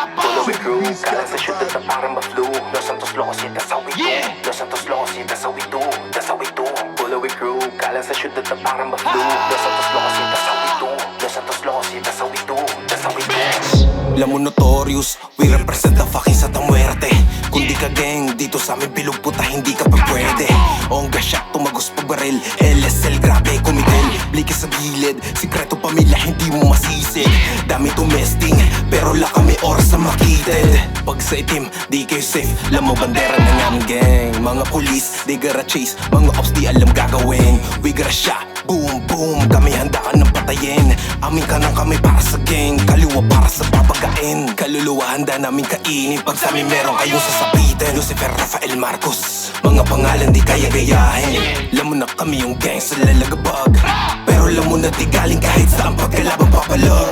agrapa Follow it crew, kala sa syudad na parang ma-flu Los Santos Locos, yeah, that's how we do Yeah. Los Santos Locos, yeah, that's how we do That's how we do Follow it crew, kala sa syudad na parang ma-flu Los Santos Locos, yeah, that's how we do Los Santos Locos, yeah, that's how we do That's how we do Alam mo notorious, we represent the fucking sa muerte. Kung di ka gang, dito sa amin bilog puta hindi ka pa pwede. Ongga shot, tumagos pag baril. LSL, grabe kumigil Blike sa gilid, sikreto pamilya hindi mo masisig Dami tumesting, pero sa itim, di kayo safe. Alam mo bandera ng aming gang. Mga pulis, di gara chase. Mga ops di alam gagawin. We gotta shot, boom boom. Kami handa ka ng patayin. Amin ka ng kami para sa gang. Kaliwa para sa papagain. Kaluluwa handa namin kainin. Pag sa amin meron kayong sasabitin. Lucifer, Rafael, Marcos. Mga pangalan di kaya gayahin. Alam mo na kami yung gang sa lalagabag. Pero alam mo na di galing kahit saan. Pagkalabang papalog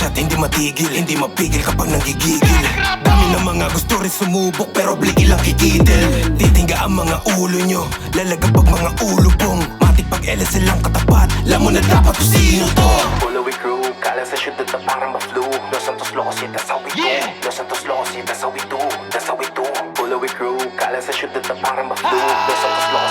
shot, hindi matigil. Hindi mapigil kapag nanggigigil. Dami na mga gusto rin sumubok Pero bligil ang kikidil. Titinga ang mga ulo nyo Lalaga pag mga ulo pong. Matik pag LS silang katapat Lamo na dapat kung sino to. Ulawi crew, kala sa syudad na parang ma-flu Los Santos Locos, yun nasawi ko Los Santos Locos, yun nasawi to Nasawi to Ulawi crew, kala sa syudad na parang ma-flu Los Santos Locos,